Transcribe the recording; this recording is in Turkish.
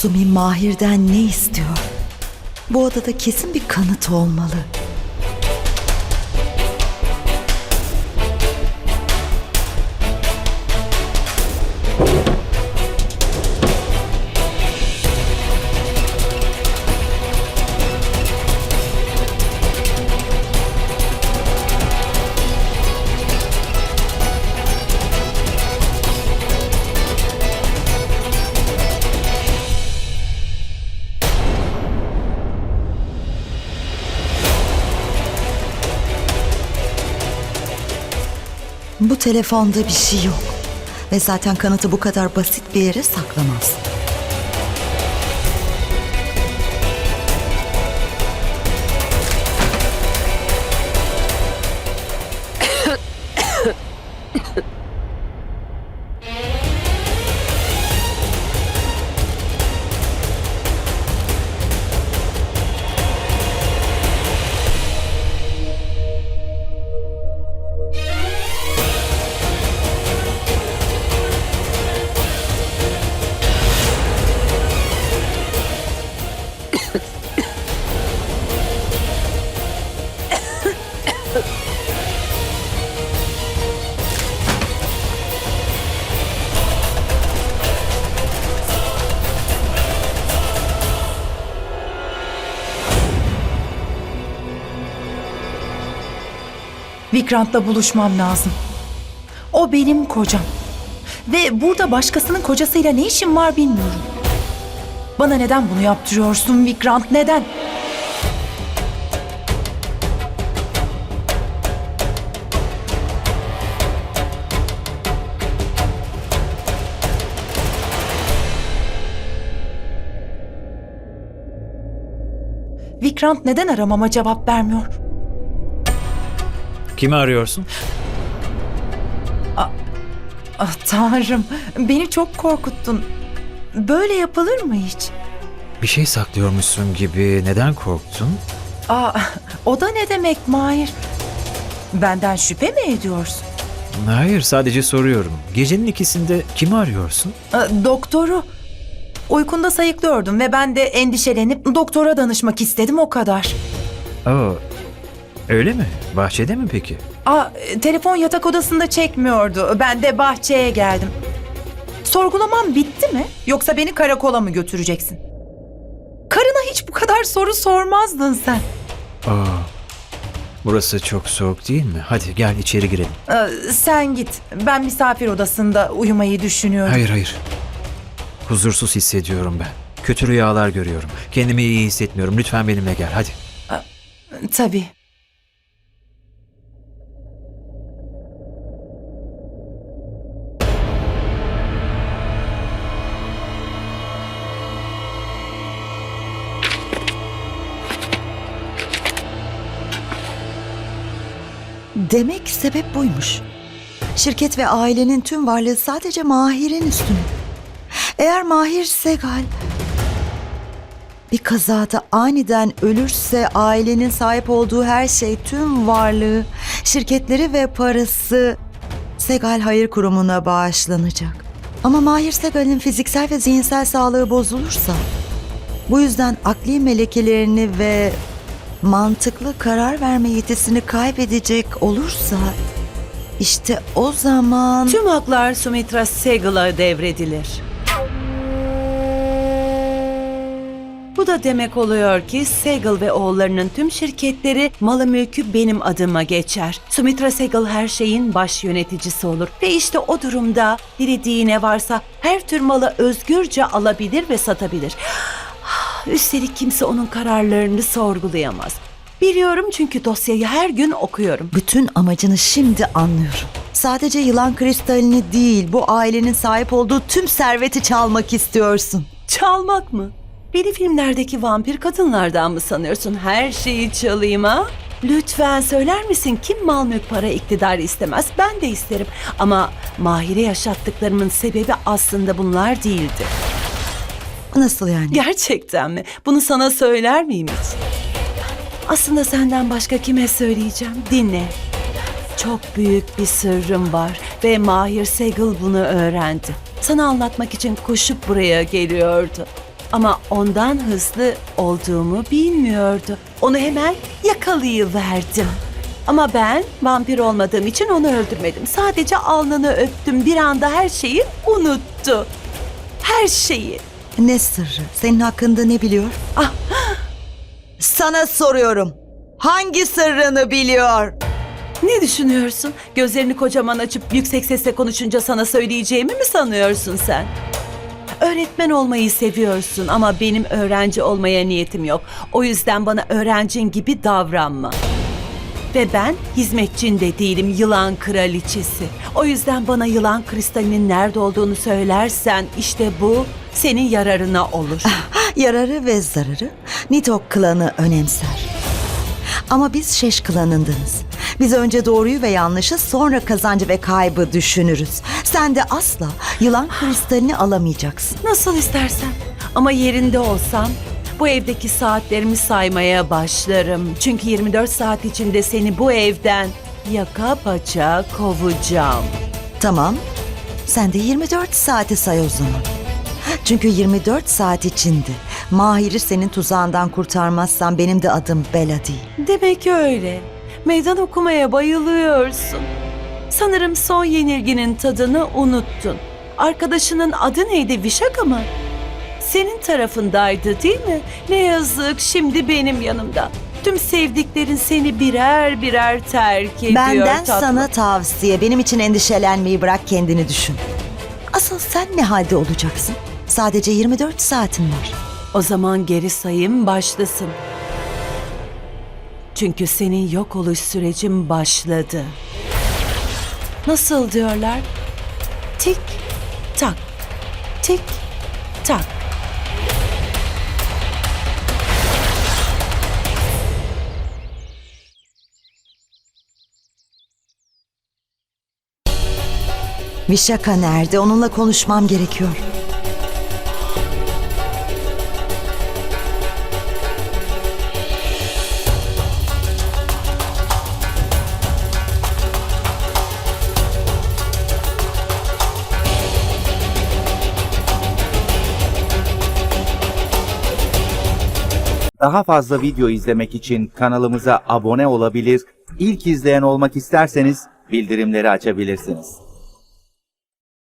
Sumi Mahir'den ne istiyor? Bu odada kesin bir kanıt olmalı. Bu telefonda bir şey yok. Ve zaten kanıtı bu kadar basit bir yere saklamaz. Vikrant'la buluşmam lazım. O benim kocam. Ve burada başkasının kocasıyla ne işim var bilmiyorum. Bana neden bunu yaptırıyorsun Vikrant neden? Vikrant neden aramama cevap vermiyor? Kimi arıyorsun? Ah tanrım, beni çok korkuttun. Böyle yapılır mı hiç? Bir şey saklıyormuşsun gibi. Neden korktun? Aa, o da ne demek Mahir? Benden şüphe mi ediyorsun? Hayır, sadece soruyorum. Gecenin ikisinde kimi arıyorsun? Aa, doktoru. Uykunda sayıklıyordum ve ben de endişelenip doktora danışmak istedim o kadar. Aa, öyle mi? Bahçede mi peki? Aa, telefon yatak odasında çekmiyordu. Ben de bahçeye geldim. Sorgulamam bitti mi? Yoksa beni karakola mı götüreceksin? Karına hiç bu kadar soru sormazdın sen. Aa, burası çok soğuk değil mi? Hadi gel içeri girelim. Ee, sen git. Ben misafir odasında uyumayı düşünüyorum. Hayır hayır. Huzursuz hissediyorum ben. Kötü rüyalar görüyorum. Kendimi iyi hissetmiyorum. Lütfen benimle gel hadi. Tabii. Demek sebep buymuş. Şirket ve ailenin tüm varlığı sadece Mahir'in üstüne. Eğer Mahir Segal bir kazada aniden ölürse ailenin sahip olduğu her şey, tüm varlığı, şirketleri ve parası Segal Hayır Kurumu'na bağışlanacak. Ama Mahir Segal'in fiziksel ve zihinsel sağlığı bozulursa, bu yüzden akli melekelerini ve mantıklı karar verme yetisini kaybedecek olursa işte o zaman Tüm haklar Sumitra Segal'a devredilir. Bu da demek oluyor ki Segal ve oğullarının tüm şirketleri malı mülkü benim adıma geçer. Sumitra Segal her şeyin baş yöneticisi olur. Ve işte o durumda dilediği ne varsa her tür malı özgürce alabilir ve satabilir. Üstelik kimse onun kararlarını sorgulayamaz. Biliyorum çünkü dosyayı her gün okuyorum. bütün amacını şimdi anlıyorum. Sadece yılan kristalini değil bu ailenin sahip olduğu tüm serveti çalmak istiyorsun. Çalmak mı? Beni filmlerdeki vampir kadınlardan mı sanıyorsun? Her şeyi çalayım ha? Lütfen söyler misin kim mal mülk para iktidar istemez? Ben de isterim. Ama Mahir'e yaşattıklarımın sebebi aslında bunlar değildi. Nasıl yani? Gerçekten mi? Bunu sana söyler miyim hiç? Aslında senden başka kime söyleyeceğim? Dinle. Çok büyük bir sırrım var ve Mahir Segel bunu öğrendi. Sana anlatmak için koşup buraya geliyordu. Ama ondan hızlı olduğumu bilmiyordu. Onu hemen yakalayıverdim. Ama ben vampir olmadığım için onu öldürmedim. Sadece alnını öptüm. Bir anda her şeyi unuttu. Her şeyi. Ne sırrı? Senin hakkında ne biliyor? Ah. Sana soruyorum. Hangi sırrını biliyor? Ne düşünüyorsun? Gözlerini kocaman açıp yüksek sesle konuşunca sana söyleyeceğimi mi sanıyorsun sen? Öğretmen olmayı seviyorsun ama benim öğrenci olmaya niyetim yok. O yüzden bana öğrencin gibi davranma. Ve ben hizmetçin de değilim, yılan kraliçesi. O yüzden bana yılan kristalinin nerede olduğunu söylersen işte bu senin yararına olur. Yararı ve zararı Nitok klanı önemser. Ama biz Şeş klanındanız. Biz önce doğruyu ve yanlışı sonra kazancı ve kaybı düşünürüz. Sen de asla yılan kristalini alamayacaksın. Nasıl istersen. Ama yerinde olsam bu evdeki saatlerimi saymaya başlarım. Çünkü 24 saat içinde seni bu evden yaka paça kovacağım. Tamam. Sen de 24 saati say o zaman. Çünkü 24 saat içinde Mahir'i senin tuzağından kurtarmazsan benim de adım Bela değil. Demek öyle. Meydan okumaya bayılıyorsun. Sanırım son yenilginin tadını unuttun. Arkadaşının adı neydi? Vişaka mı? Senin tarafındaydı değil mi? Ne yazık şimdi benim yanımda. Tüm sevdiklerin seni birer birer terk ediyor Benden tatlım. sana tavsiye. Benim için endişelenmeyi bırak kendini düşün. Asıl sen ne halde olacaksın? Sadece 24 saatin var. O zaman geri sayım başlasın. Çünkü senin yok oluş sürecin başladı. Nasıl diyorlar? Tik tak, tik tak. Vişaka nerede? Onunla konuşmam gerekiyor. Daha fazla video izlemek için kanalımıza abone olabilir, ilk izleyen olmak isterseniz bildirimleri açabilirsiniz.